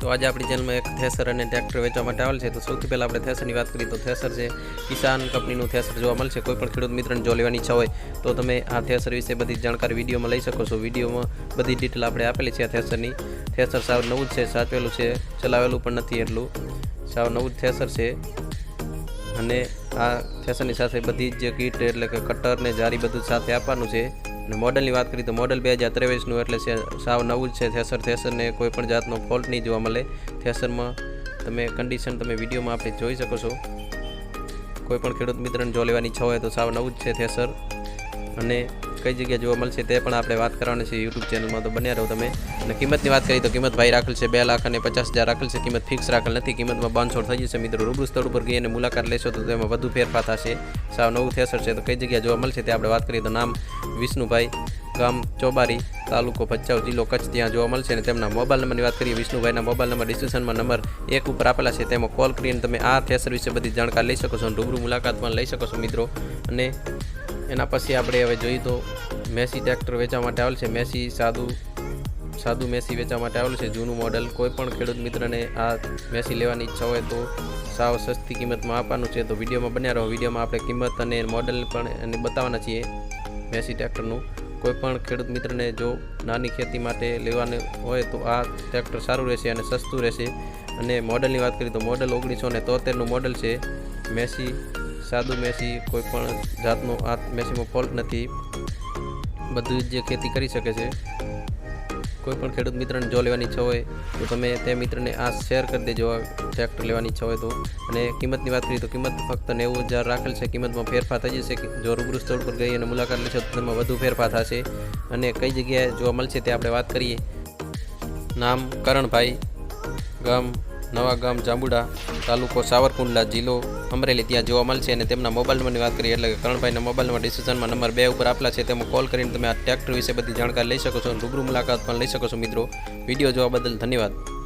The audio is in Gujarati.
તો આજે આપણી ચેનલમાં એક થેસર અને ટ્રેક્ટર વેચવા માટે આવેલ છે. તો સૌથી પહેલાં આપણે થેસરની વાત કરીએ તો થેસર છે કિસાન કંપનીનું થેસર જોવા મળશે કોઈ પણ ખેડૂત મિત્રને જો લેવાની ઈચ્છા હોય તો તમે આ થેસર વિશે બધી જાણકારી વિડીયોમાં લઈ શકો છો. વિડીયોમાં બધી ડિટેલ આપણે આપેલી છે આ થેસરની. થેસર સાવ નવું જ છે, સાચવેલું છે, ચલાવેલું પણ નથી એટલું. સાવ નવું જ થેસર છે. અને આ થેસરની સાથે બધી જ કીટ એટલે કે કટર ને જારી બધું સાથે આપવાનું છે. અને મોડલની વાત કરીએ તો મોડલ બે હજાર ત્રેવીસનું એટલે સાવ નવું જ છે થેસર. થેસરને કોઈ પણ જાતનો ફોલ્ટ નહીં જોવા મળે. થેસરમાં તમે કન્ડિશન તમે વિડીયોમાં આપણે જોઈ શકો છો. કોઈ પણ ખેડૂત મિત્રને જો લેવાની ઈચ્છા હોય તો સાવ નવું જ છે થેસર. અને કઈ જગ્યાએ જોવા મળશે તે પણ આપણે વાત કરવાની છે યુટ્યુબ ચેનલમાં તો બન્યા રહો તમે. અને કિંમતની વાત કરીએ તો કિંમત ભાઈ રાખેલ છે બે લાખ અને પચાસ હજાર રાખેલ છે. કિંમત ફિક્સ રાખેલ નથી. કિંમતમાં બાંધછોડ થઈ જશે. મિત્રો, રૂબરૂ સ્થળ ઉપર ગઈ અને મુલાકાત લેશો તો તેમાં વધુ ફેરફાર થશે. સાવ નવું થેસર છે. તો કઈ જગ્યાએ જોવા મળશે તે આપણે વાત કરીએ તો નામ વિષ્ણુભાઈ ગામ ચોબારી તાલુકો ભચાઉ જિલ્લો કચ્છ. ત્યાં જોવા મળશે અને તેમના મોબાઈલ નંબરની વાત કરીએ વિષ્ણુભાઈના મોબાઈલ નંબર, ડિસ્ક્રિપ્શનમાં નંબર એક ઉપર આપેલા છે. તેમાં કોલ કરીને તમે આ થેસર વિશે બધી જાણકારી લઈ શકો છો અને રૂબરૂ મુલાકાત પણ લઈ શકો છો મિત્રો. અને એના પછી આપણે હવે જોઈએ તો મેસી ટ્રેક્ટર વેચવા માટે આવેલ છે. મેસી, સાદું સાદું મેસી વેચવા માટે આવેલું છે, જૂનું મોડલ કોઈ પણ ખેડૂત મિત્રને આ મેસી લેવાની ઈચ્છા હોય તો સાવ સસ્તી કિંમતમાં આપવાનું છે. તો વિડીયોમાં બન્યા રહો. વિડીયોમાં આપણે કિંમત અને મોડલ પણ એને બતાવવાના છીએ મેસી ટ્રેક્ટરનું કોઈ પણ ખેડૂત મિત્રને જો નાની ખેતી માટે લેવાનું હોય તો આ ટ્રેક્ટર સારું રહેશે અને સસ્તું રહેશે. અને મોડલની વાત કરીએ તો મોડલ ઓગણીસો ને તોતેરનું મોડલ છે. મેસી સાદું મેસી કોઈ પણ જાતનો આ મેસીમાં ફોલ્ટ નથી. બધું જ જે ખેતી કરી શકે છે. કોઈ પણ ખેડૂત મિત્રને જો લેવાની ઈચ્છા હોય, તો તમે તે મિત્રને આ શેર કરી દેજો ટ્રેક્ટર લેવાની ઈચ્છા હોય તો. અને કિંમતની વાત કરીએ તો કિંમત ફક્ત નેવું હજાર રાખેલ છે. કિંમતમાં ફેરફાર થઈ જશે જો રૂબરૂ સ્થળ પર ગઈ અને મુલાકાત લેશો, તો તેમાં વધુ ફેરફાર થશે. અને કઈ જગ્યાએ જોવા મળશે તે આપણે વાત કરીએ. નામ કરણભાઈ ગામ નવા ગામ જાંબુડા તાલુકો સાવરકુંડલા જિલ્લો અમરેલી. ત્યાં જોવા મળશે અને તેમના મોબાઈલ નંબરની વાત કરીએ એટલે કે કરણભાઈના મોબાઈલ નંબર નંબર બે ઉપર આપેલા છે. તેમાં કોલ કરીને તમે આ ટ્રેક્ટર વિશે બધી જાણકારી લઈ શકો છો રૂબરૂ મુલાકાત પણ લઈ શકો છો મિત્રો. વીડિયો જોવા બદલ ધન્યવાદ.